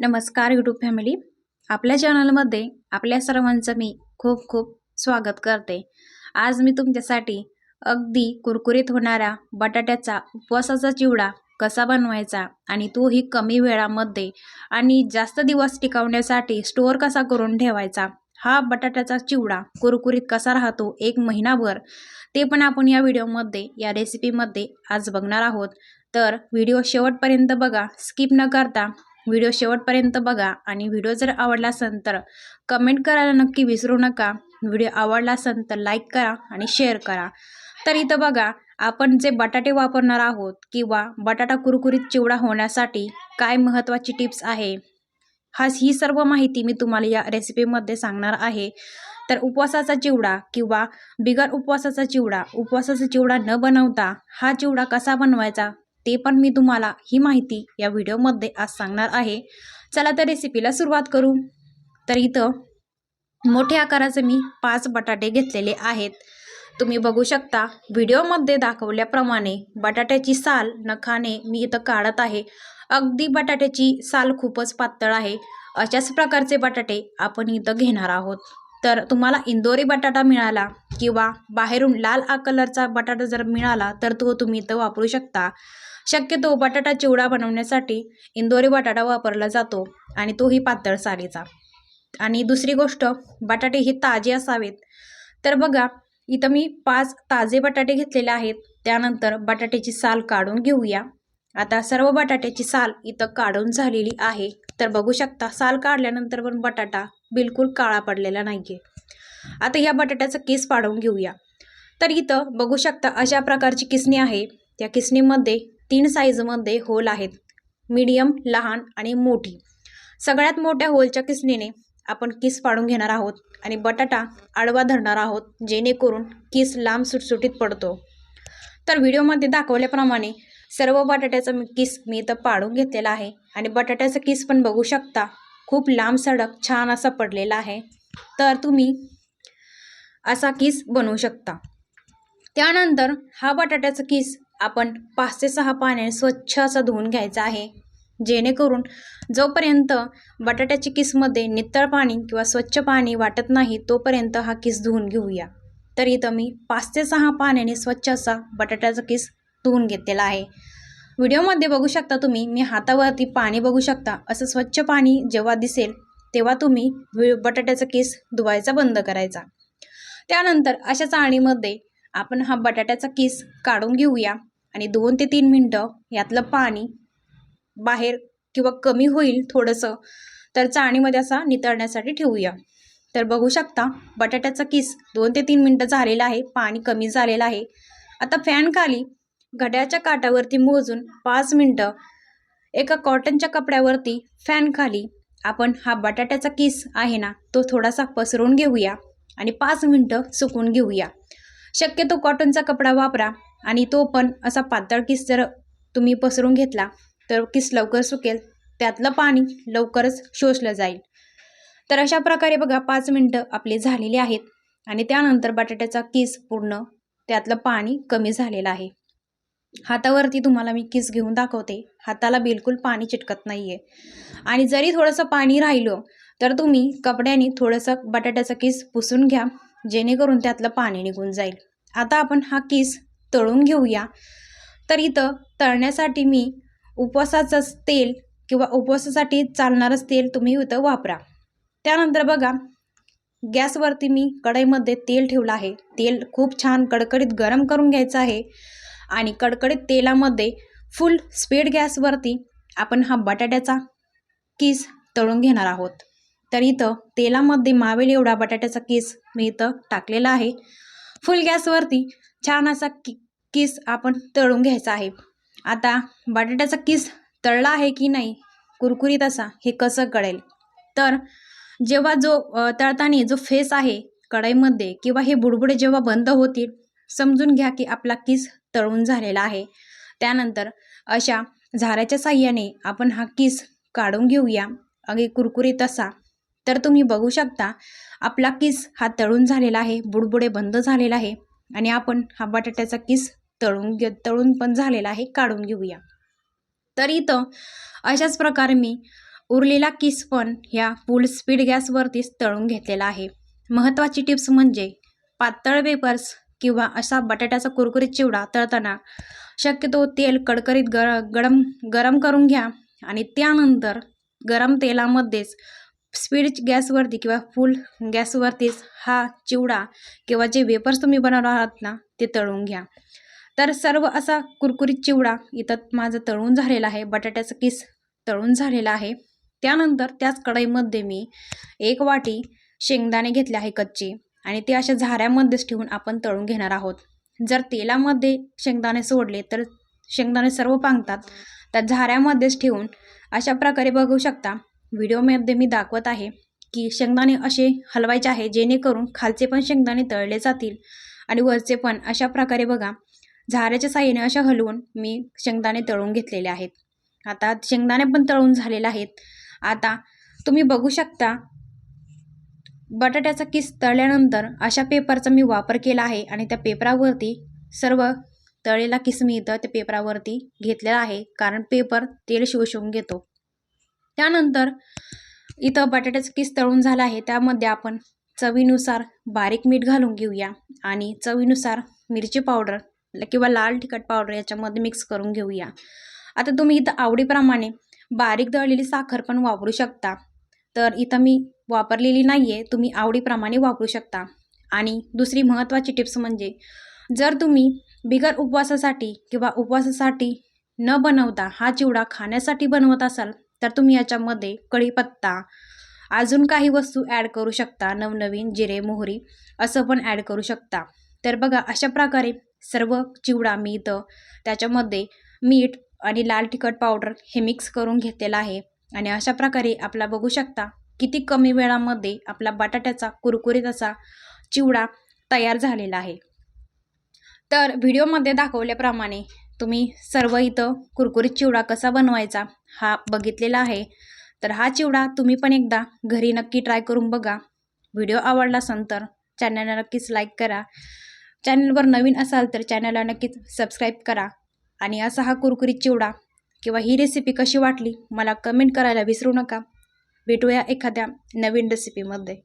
नमस्कार YouTube family आपल्या चॅनलमध्ये आपल्या सर्वांचं मी खूप खूप स्वागत करते. आज मी तुमच्यासाठी अगदी कुरकुरीत होणारा बटाट्याचा उपवासाचा चिवडा कसा बनवायचा आणि तोही कमी वेळामध्ये आणि जास्त दिवस टिकवण्यासाठी स्टोअर कसा करून ठेवायचा हा बटाट्याचा चिवडा कुरकुरीत कसा राहतो एक महिनाभर ते पण आपण या व्हिडिओमध्ये या रेसिपीमध्ये आज बघणार आहोत. तर व्हिडिओ शेवटपर्यंत बघा स्किप न करता व्हिडिओ शेवटपर्यंत बघा आणि व्हिडिओ जर आवडला असेल तर कमेंट करायला नक्की विसरू नका. व्हिडिओ आवडला असेल तर लाईक करा आणि शेअर करा. तर इथं बघा आपण जे बटाटे वापरणार आहोत किंवा बटाटा कुरकुरीत चिवडा होण्यासाठी काय महत्त्वाची टिप्स आहे? हा ही सर्व माहिती मी तुम्हाला या रेसिपीमध्ये सांगणार आहे. तर उपवासाचा चिवडा किंवा बिगर उपवासाचा चिवडा उपवासाचा चिवडा न बनवता हा चिवडा कसा बनवायचा? ते पण मी तुम्हाला ही माहिती या व्हिडिओमध्ये आज सांगणार आहे. चला तर रेसिपीला सुरुवात करू. तर इथं मोठ्या आकाराचे मी पाच बटाटे घेतलेले आहेत. तुम्ही बघू शकता व्हिडिओमध्ये दाखवल्याप्रमाणे बटाट्याची साल नखाने मी इथं काढत आहे. अगदी बटाट्याची साल खूपच पातळ आहे. अशाच प्रकारचे बटाटे आपण इथं घेणार आहोत. तर तुम्हाला इंदोरी बटाटा मिळाला किंवा बाहेरून लाल आ कलरचा बटाटा जर मिळाला तर तो तुम्ही इथं वापरू शकता. शक्यतो बटाटा चिवडा बनवण्यासाठी इंदोरी बटाटा वापरला जातो आणि तोही पातळ सालीचा. आणि दुसरी गोष्ट बटाटे हे ताजे असावेत. तर बघा इथं मी पाच ताजे बटाटे घेतलेले आहेत. त्यानंतर बटाट्याची साल काढून घेऊया. आता सर्व बटाट्याची साल इथं काढून झालेली आहे. तर बघू शकता साल काढल्यानंतर पण बटाटा बिलकुल काळा पडलेला नाही आहे आता या बटाट्याचा किस पाडून घेऊया. तर इथं बघू शकता अशा प्रकारची किसणी आहे. त्या किसणीमध्ये तीन साईजमध्ये होल आहेत. मीडियम लहान आणि मोठी. सगळ्यात मोठ्या होलच्या किसणीने आपण किस पाडून घेणार आहोत आणि बटाटा आडवा धरणार आहोत जेणेकरून किस लांब सुटसुटीत पडतो. तर व्हिडिओमध्ये दाखवल्याप्रमाणे सर्व बटाट्याचा मी किस मी इथं पाडून घेतलेला आहे. आणि बटाट्याचा किस पण बघू शकता. खूप लांब सडक छान असा पडलेला आहे. तर तुम्ही असा किस बनवू शकता. त्यानंतर हा बटाट्याचा किस आपण पाच ते सहा पाण्याने स्वच्छ असा धुवून घ्यायचा आहे. जेणेकरून जोपर्यंत बटाट्याच्या किसमध्ये नितळ पाणी किंवा स्वच्छ पाणी वाटत नाही तोपर्यंत हा किस धुवून घेऊया. तर इथं मी पाच ते सहा पाण्याने स्वच्छ असा बटाट्याचा किस धुवून घेतलेला आहे. व्हिडिओमध्ये बघू शकता तुम्ही मी हातावरती पाणी बघू शकता. असं स्वच्छ पाणी जेव्हा दिसेल तेव्हा तुम्ही बटाट्याचा केस धुवायचा बंद करायचा. त्यानंतर अशा चाळणीमध्ये आपण हा बटाट्याचा केस काढून घेऊया आणि दोन ते तीन मिनटं यातलं पाणी बाहेर किंवा कमी होईल थोडंसं तर चाळणीमध्ये असा नितळण्यासाठी ठेवूया. तर बघू शकता बटाट्याचा किस दोन ते तीन मिनटं झालेला आहे पाणी कमी झालेलं आहे. आता फॅन खाली घड्याच्या काटावरती मोजून पाच मिनटं एका कॉटनच्या कपड्यावरती फॅन खाली. आपण हा बटाट्याचा किस आहे ना तो थोडासा पसरून घेऊया आणि पाच मिनटं सुकून घेऊया. शक्यतो कॉटनचा कपडा वापरा आणि तो पण असा पातळ किस जर तुम्ही पसरून घेतला तर किस लवकर सुकेल त्यातलं पाणी लवकरच शोषलं जाईल. तर अशा प्रकारे बघा पाच मिनटं आपले झालेले आहेत आणि त्यानंतर बटाट्याचा किस पूर्ण त्यातलं पाणी कमी झालेलं आहे. हातावरती तुम्हाला मी किस घेऊन दाखवते. हाताला बिलकुल पाणी चिटकत नाही आहे आणि जरी थोडंसं पाणी राहिलं तर तुम्ही कपड्याने थोडंसं बटाट्याचा किस पुसून घ्या जेणेकरून त्यातलं पाणी निघून जाईल. आता आपण हा किस तळून घेऊया. तर इथं तळण्यासाठी मी उपवासाचं तेल किंवा उपवासासाठी चालणारंच तेल तुम्ही इथं वापरा. त्यानंतर बघा गॅसवरती मी कढईमध्ये तेल ठेवलं आहे. तेल खूप छान कडकडीत गरम करून घ्यायचं आहे. आणि कडकडीत तेलामध्ये फुल स्पीड गॅसवरती आपण हा बटाट्याचा किस तळून घेणार आहोत. तर इथं तेलामध्ये मावेल एवढा बटाट्याचा किस मी इथं टाकलेला आहे. फुल गॅसवरती छान असा कि किस आपण तळून घ्यायचा आहे. आता बटाट्याचा किस तळला आहे की नाही कुरकुरीत असा हे कसं कळेल? तर जेव्हा जो तळताना जो फेस आहे कढईमध्ये किंवा हे बुडबुडे जेव्हा बंद होतील समजून घ्या की आपला किस तळून झालेला आहे. त्यानंतर अशा झाऱ्याच्या साह्याने आपण हा किस काढून घेऊया. अगदी कुरकुरीत असा. तर तुम्ही बघू शकता आपला किस हा तळून झालेला आहे बुडबुडे बंद झालेला आहे आणि आपण हा बटाट्याचा किस तळून घे तळून पण झालेला आहे काढून घेऊया. तर इथं अशाच प्रकारे मी उरलेला किस पण ह्या फुल स्पीड गॅसवरतीच तळून घेतलेला आहे. महत्त्वाची टिप्स म्हणजे पातळ वेपर्स किंवा असा बटाट्याचा कुरकुरीत चिवडा तळताना शक्यतो तेल कडकडीत गर गरम गरम करून घ्या आणि त्यानंतर गरम तेलामध्येच स्पीड गॅसवरती किंवा फुल गॅसवरतीच हा चिवडा किंवा जे वेपर्स तुम्ही बनवणार आहात ना ते तळून घ्या. तर सर्व असा कुरकुरीत चिवडा इथं माझं तळून झालेला आहे बटाट्याचं किस तळून झालेला आहे. त्यानंतर त्याच कढईमध्ये मी एक वाटी शेंगदाणे घेतले आहे कच्चे. आणि ते अशा झाऱ्यामध्येच ठेवून आपण तळून घेणार आहोत. जर तेलामध्ये शेंगदाणे सोडले तर शेंगदाणे सर्व पांगतात. त्या झाऱ्यामध्येच ठेवून अशा प्रकारे बघू शकता. व्हिडिओमध्ये मी दाखवत आहे की शेंगदाणे असे हलवायचे आहे जेणेकरून खालचे पण शेंगदाणे तळले जातील आणि वरचे पण. अशा प्रकारे बघा झाऱ्याच्या साह्याने अशा हलवून मी शेंगदाणे तळून घेतलेले आहेत. आता शेंगदाणे पण तळून झालेले आहेत. आता तुम्ही बघू शकता बटाट्याचा किस तळल्यानंतर अशा पेपरचा मी वापर केला आहे आणि त्या पेपरावरती सर्व तळलेला किस मी इथं त्या पेपरावरती घेतलेला आहे कारण पेपर तेल शोषून घेतो. त्यानंतर इथं बटाट्याचं किस तळून झाला आहे त्यामध्ये आपण चवीनुसार बारीक मीठ घालून घेऊया आणि चवीनुसार मिरची पावडर किंवा लाल तिखट पावडर याच्यामध्ये मिक्स करून घेऊया. आता तुम्ही इथं आवडीप्रमाणे बारीक दळलेली साखर पण वापरू शकता. तर इथं मी वापरलेली नाही आहे तुम्ही आवडीप्रमाणे वापरू शकता. आणि दुसरी महत्त्वाची टिप्स म्हणजे जर तुम्ही बिगर उपवासासाठी किंवा उपवासासाठी न बनवता हा चिवडा खाण्यासाठी बनवत असाल तर तुम्ही याच्यामध्ये कढीपत्ता अजून काही वस्तू ॲड करू शकता नवनवीन जिरे मोहरी असं पण ॲड करू शकता. तर बघा अशा प्रकारे सर्व चिवडा मी इथं त्याच्यामध्ये मीठ आणि लाल तिखट पावडर हे मिक्स करून घेतलेलं आहे. आणि अशा प्रकारे आपला बघू शकता किती कमी वेळामध्ये आपला बटाट्याचा कुरकुरीत असा चिवडा तयार झालेला आहे. तर व्हिडिओमध्ये दाखवल्याप्रमाणे तुम्ही सर्व इथं कुरकुरीत चिवडा कसा बनवायचा हा बघितलेला आहे. तर हा चिवडा तुम्ही पण एकदा घरी नक्की ट्राय करून बघा. व्हिडिओ आवडला असेल तर चॅनलला नक्कीच लाईक करा. चॅनलवर नवीन असाल तर चॅनलला नक्कीच सबस्क्राईब करा. आणि असा हा कुरकुरीत चिवडा किंवा ही रेसिपी कशी वाटली मला कमेंट करायला विसरू नका. भेटूया एखाद्या नवीन रेसिपीमध्ये